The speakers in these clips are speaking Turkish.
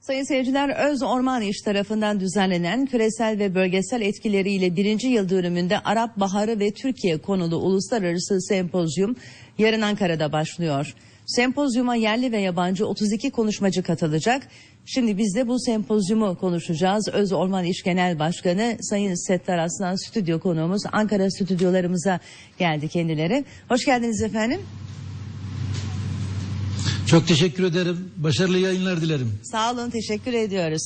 Sayın seyirciler, Öz Orman İş tarafından düzenlenen küresel ve bölgesel etkileriyle birinci yıl dönümünde Arap Baharı ve Türkiye konulu uluslararası sempozyum yarın Ankara'da başlıyor. Sempozyuma yerli ve yabancı 32 konuşmacı katılacak. Şimdi biz de bu sempozyumu konuşacağız. Öz Orman İş Genel Başkanı Sayın Settar Aslan stüdyo konuğumuz Ankara stüdyolarımıza geldi kendileri. Hoş geldiniz efendim. Çok teşekkür ederim. Başarılı yayınlar dilerim. Sağ olun, teşekkür ediyoruz.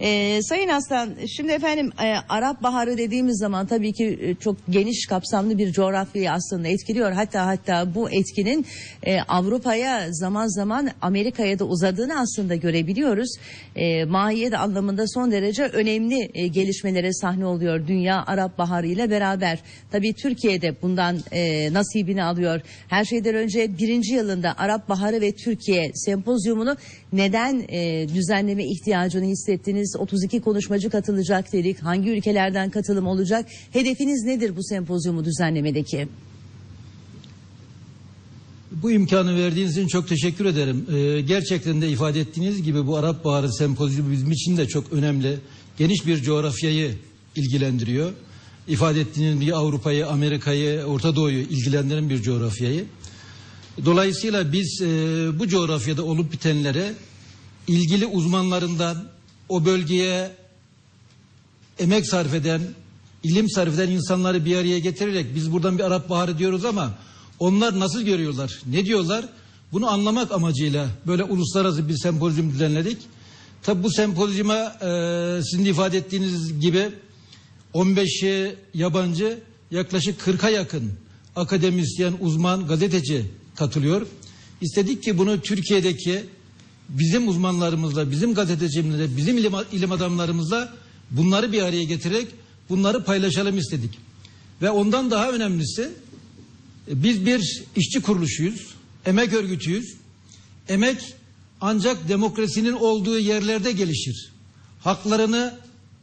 Ee, Sayın Aslan, şimdi efendim e, Arap Baharı dediğimiz zaman tabii ki e, çok geniş kapsamlı bir coğrafyayı aslında etkiliyor. Hatta hatta bu etkinin e, Avrupa'ya zaman zaman Amerika'ya da uzadığını aslında görebiliyoruz. E, mahiyet anlamında son derece önemli e, gelişmelere sahne oluyor Dünya Arap Baharı ile beraber. Tabii Türkiye de bundan e, nasibini alıyor. Her şeyden önce birinci yılında Arap Baharı ve Türkiye sempozyumunu neden e, düzenleme ihtiyacını hissettiniz? 32 konuşmacı katılacak dedik. Hangi ülkelerden katılım olacak? Hedefiniz nedir bu sempozyumu düzenlemedeki? Bu imkanı verdiğiniz için çok teşekkür ederim. Ee, gerçekten de ifade ettiğiniz gibi bu Arap Baharı sempozyumu bizim için de çok önemli. Geniş bir coğrafyayı ilgilendiriyor. İfade ettiğiniz gibi Avrupa'yı, Amerika'yı, Orta Doğu'yu ilgilendiren bir coğrafyayı. Dolayısıyla biz e, bu coğrafyada olup bitenlere ilgili uzmanlarından o bölgeye emek sarf eden, ilim sarf eden insanları bir araya getirerek biz buradan bir Arap Baharı diyoruz ama onlar nasıl görüyorlar, ne diyorlar? Bunu anlamak amacıyla böyle uluslararası bir sempozyum düzenledik. Tabi bu sempozyuma e, sizin de ifade ettiğiniz gibi 15'i yabancı yaklaşık 40'a yakın akademisyen, uzman, gazeteci katılıyor. İstedik ki bunu Türkiye'deki bizim uzmanlarımızla, bizim gazetecilerimizle, bizim ilim, ilim adamlarımızla bunları bir araya getirerek bunları paylaşalım istedik. Ve ondan daha önemlisi e, biz bir işçi kuruluşuyuz, emek örgütüyüz. Emek ancak demokrasinin olduğu yerlerde gelişir. Haklarını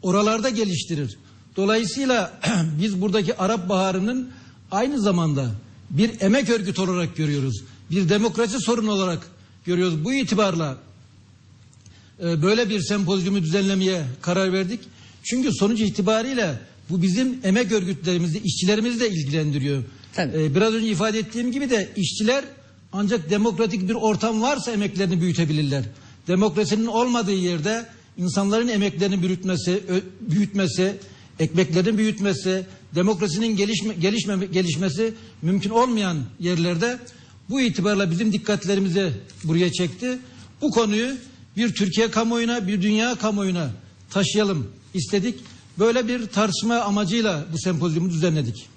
oralarda geliştirir. Dolayısıyla biz buradaki Arap Baharı'nın aynı zamanda bir emek örgütü olarak görüyoruz. Bir demokrasi sorunu olarak görüyoruz. Bu itibarla e, böyle bir sempozyumu düzenlemeye karar verdik. Çünkü sonuç itibariyle bu bizim emek örgütlerimizi, işçilerimizi de ilgilendiriyor. Tabii. E, biraz önce ifade ettiğim gibi de işçiler ancak demokratik bir ortam varsa emeklerini büyütebilirler. Demokrasinin olmadığı yerde insanların emeklerini büyütmesi, büyütmesi, ekmeklerini büyütmesi, demokrasinin gelişme, gelişme, gelişmesi mümkün olmayan yerlerde bu itibarla bizim dikkatlerimizi buraya çekti. Bu konuyu bir Türkiye kamuoyuna, bir dünya kamuoyuna taşıyalım istedik. Böyle bir tartışma amacıyla bu sempozyumu düzenledik.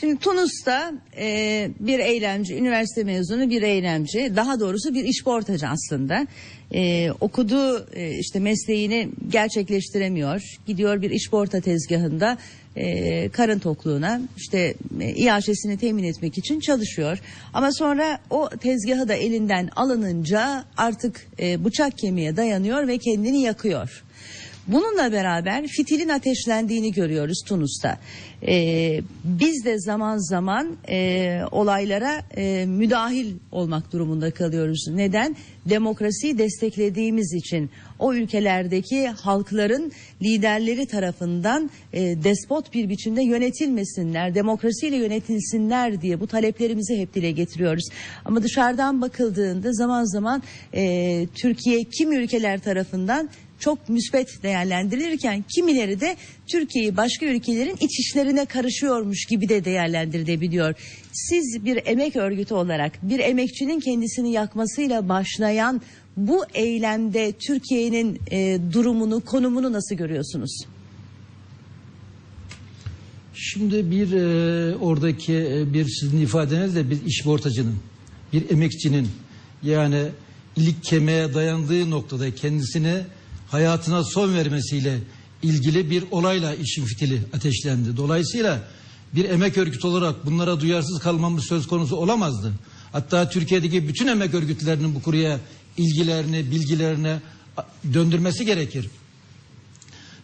Şimdi Tunus'ta e, bir eylemci, üniversite mezunu bir eylemci, daha doğrusu bir işportacı aslında. E, okuduğu e, işte mesleğini gerçekleştiremiyor. Gidiyor bir işporta tezgahında e, karın tokluğuna işte e, iaşesini temin etmek için çalışıyor. Ama sonra o tezgahı da elinden alınınca artık e, bıçak kemiğe dayanıyor ve kendini yakıyor. Bununla beraber fitilin ateşlendiğini görüyoruz Tunus'ta. Ee, biz de zaman zaman e, olaylara e, müdahil olmak durumunda kalıyoruz. Neden? Demokrasiyi desteklediğimiz için o ülkelerdeki halkların liderleri tarafından e, despot bir biçimde yönetilmesinler, demokrasiyle yönetilsinler diye bu taleplerimizi hep dile getiriyoruz. Ama dışarıdan bakıldığında zaman zaman e, Türkiye kim ülkeler tarafından çok müspet değerlendirilirken kimileri de Türkiye'yi başka ülkelerin iç işlerine karışıyormuş gibi de değerlendirilebiliyor. Siz bir emek örgütü olarak bir emekçinin kendisini yakmasıyla başlayan bu eylemde Türkiye'nin e, durumunu, konumunu nasıl görüyorsunuz? Şimdi bir e, oradaki e, bir sizin ifadenizle bir işportacının, bir emekçinin yani ilik kemiğe dayandığı noktada kendisini hayatına son vermesiyle ilgili bir olayla işin fitili ateşlendi. Dolayısıyla bir emek örgütü olarak bunlara duyarsız kalmamız söz konusu olamazdı. Hatta Türkiye'deki bütün emek örgütlerinin bu kuruya ilgilerini, bilgilerini döndürmesi gerekir.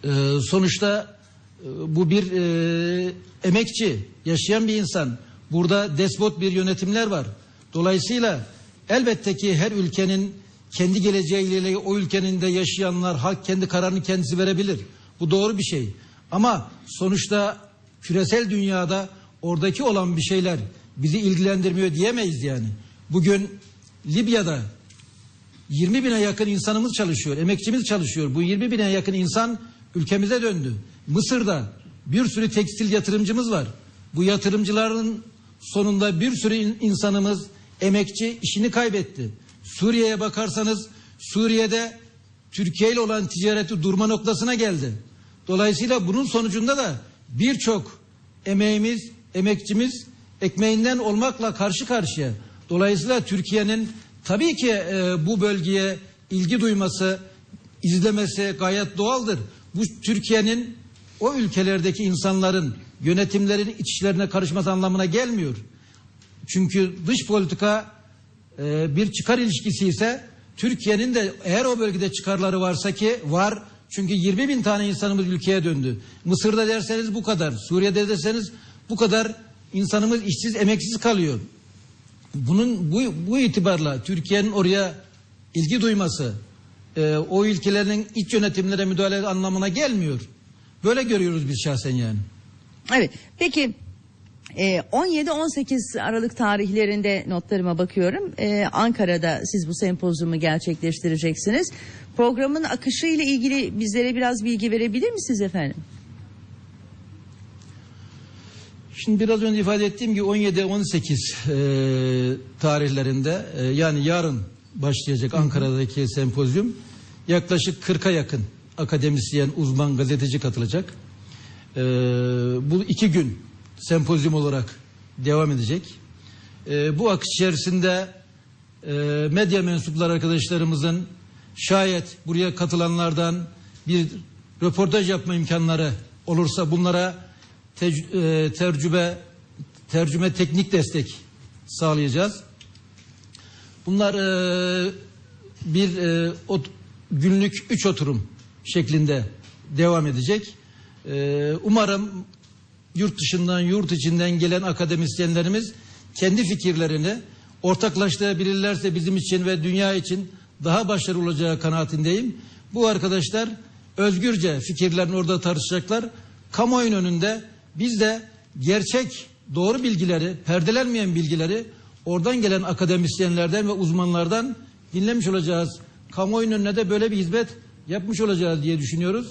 Ee, sonuçta e, bu bir e, emekçi, yaşayan bir insan. Burada despot bir yönetimler var. Dolayısıyla elbette ki her ülkenin kendi geleceğiyle o ülkenin de yaşayanlar halk kendi kararını kendisi verebilir. Bu doğru bir şey. Ama sonuçta küresel dünyada oradaki olan bir şeyler bizi ilgilendirmiyor diyemeyiz yani. Bugün Libya'da 20 bine yakın insanımız çalışıyor, emekçimiz çalışıyor. Bu 20 bine yakın insan ülkemize döndü. Mısır'da bir sürü tekstil yatırımcımız var. Bu yatırımcıların sonunda bir sürü in- insanımız emekçi işini kaybetti. Suriye'ye bakarsanız Suriye'de Türkiye ile olan ticareti durma noktasına geldi. Dolayısıyla bunun sonucunda da birçok emeğimiz, emekçimiz ekmeğinden olmakla karşı karşıya. Dolayısıyla Türkiye'nin tabii ki e, bu bölgeye ilgi duyması, izlemesi gayet doğaldır. Bu Türkiye'nin o ülkelerdeki insanların yönetimlerin iç işlerine karışması anlamına gelmiyor. Çünkü dış politika e, bir çıkar ilişkisi ise Türkiye'nin de eğer o bölgede çıkarları varsa ki var çünkü 20 bin tane insanımız ülkeye döndü. Mısır'da derseniz bu kadar, Suriye'de derseniz bu kadar insanımız işsiz, emeksiz kalıyor. Bunun bu, bu itibarla Türkiye'nin oraya ilgi duyması, e, o ülkelerin iç yönetimlere müdahale anlamına gelmiyor. Böyle görüyoruz biz şahsen yani. Evet. Peki e, 17-18 Aralık tarihlerinde notlarıma bakıyorum. E, Ankara'da siz bu sempozyumu gerçekleştireceksiniz. Programın akışı ile ilgili bizlere biraz bilgi verebilir misiniz efendim? Şimdi biraz önce ifade ettiğim gibi 17-18 e, tarihlerinde e, yani yarın başlayacak Ankara'daki sempozyum yaklaşık 40'a yakın akademisyen, uzman, gazeteci katılacak. E, bu iki gün sempozyum olarak devam edecek. E, bu akış içerisinde e, medya mensupları arkadaşlarımızın şayet buraya katılanlardan bir röportaj yapma imkanları olursa bunlara tec- e, tercüme tercüme teknik destek sağlayacağız. Bunlar e, bir e, ot- günlük üç oturum şeklinde devam edecek. E, umarım yurt dışından yurt içinden gelen akademisyenlerimiz kendi fikirlerini ortaklaştırabilirlerse bizim için ve dünya için daha başarılı olacağı kanaatindeyim. Bu arkadaşlar özgürce fikirlerini orada tartışacaklar. Kamuoyunun önünde biz de gerçek doğru bilgileri, perdelenmeyen bilgileri oradan gelen akademisyenlerden ve uzmanlardan dinlemiş olacağız. Kamuoyunun önüne de böyle bir hizmet yapmış olacağız diye düşünüyoruz.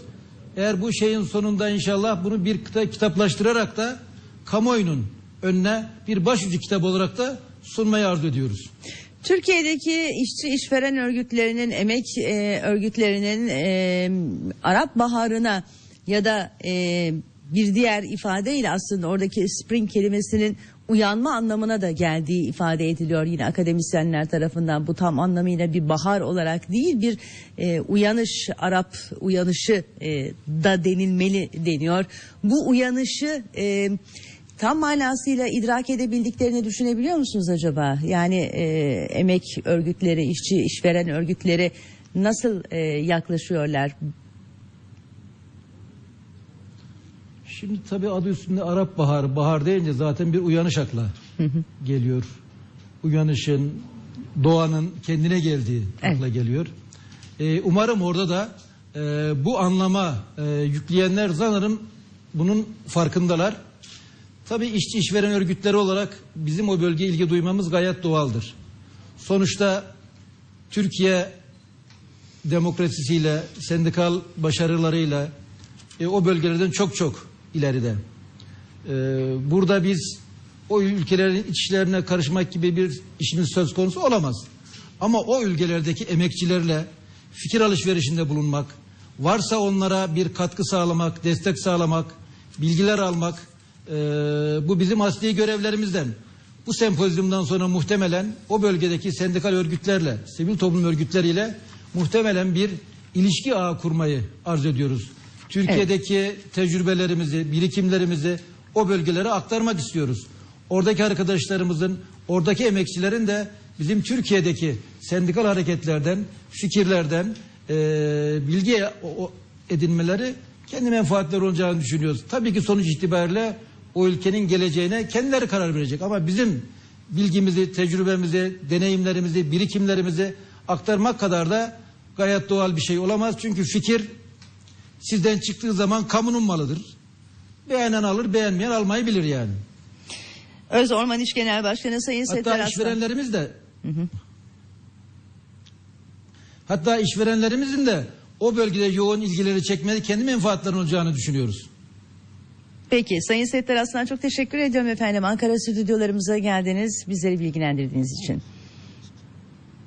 Eğer bu şeyin sonunda inşallah bunu bir kita- kitaplaştırarak da kamuoyunun önüne bir başucu kitap olarak da sunmayı arzu ediyoruz. Türkiye'deki işçi işveren örgütlerinin, emek e, örgütlerinin e, Arap Baharı'na ya da e, bir diğer ifadeyle aslında oradaki spring kelimesinin uyanma anlamına da geldiği ifade ediliyor yine akademisyenler tarafından. Bu tam anlamıyla bir bahar olarak değil bir e, uyanış, Arap uyanışı e, da denilmeli deniyor. Bu uyanışı e, tam manasıyla idrak edebildiklerini düşünebiliyor musunuz acaba? Yani e, emek örgütleri, işçi, işveren örgütleri nasıl e, yaklaşıyorlar? Şimdi tabii adı üstünde Arap Baharı. Bahar deyince zaten bir uyanış akla geliyor. Uyanışın, doğanın kendine geldiği akla geliyor. Ee, umarım orada da e, bu anlama e, yükleyenler sanırım bunun farkındalar. Tabii işçi işveren örgütleri olarak bizim o bölgeye ilgi duymamız gayet doğaldır. Sonuçta Türkiye demokrasisiyle, sendikal başarılarıyla e, o bölgelerden çok çok ileride. E, burada biz o ülkelerin iç işlerine karışmak gibi bir işimiz söz konusu olamaz. Ama o ülkelerdeki emekçilerle fikir alışverişinde bulunmak, varsa onlara bir katkı sağlamak, destek sağlamak, bilgiler almak, e, bu bizim asli görevlerimizden. Bu sempozyumdan sonra muhtemelen o bölgedeki sendikal örgütlerle, sivil toplum örgütleriyle muhtemelen bir ilişki ağı kurmayı arzu ediyoruz. Türkiye'deki tecrübelerimizi, birikimlerimizi o bölgelere aktarmak istiyoruz. Oradaki arkadaşlarımızın, oradaki emekçilerin de bizim Türkiye'deki sendikal hareketlerden, fikirlerden e, bilgi edinmeleri kendi menfaatleri olacağını düşünüyoruz. Tabii ki sonuç itibariyle o ülkenin geleceğine kendileri karar verecek. Ama bizim bilgimizi, tecrübemizi, deneyimlerimizi, birikimlerimizi aktarmak kadar da gayet doğal bir şey olamaz. Çünkü fikir sizden çıktığı zaman kamunun malıdır. Beğenen alır, beğenmeyen almayı bilir yani. Öz Orman İş Genel Başkanı Sayın Settar Hatta Aslan. işverenlerimiz de hatta işverenlerimizin de o bölgede yoğun ilgileri çekmeli kendi menfaatlerinin olacağını düşünüyoruz. Peki Sayın Settar Aslan çok teşekkür ediyorum efendim. Ankara stüdyolarımıza geldiniz. Bizleri bilgilendirdiğiniz için.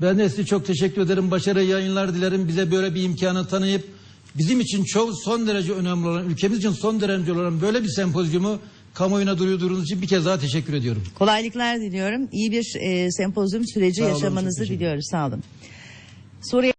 Ben de size çok teşekkür ederim. Başarılı yayınlar dilerim. Bize böyle bir imkanı tanıyıp bizim için çok son derece önemli olan, ülkemiz için son derece olan böyle bir sempozyumu kamuoyuna duyurduğunuz için bir kez daha teşekkür ediyorum. Kolaylıklar diliyorum. İyi bir e, sempozyum süreci Sağ olun, yaşamanızı teşekkür diliyoruz. Sağ olun. Suriye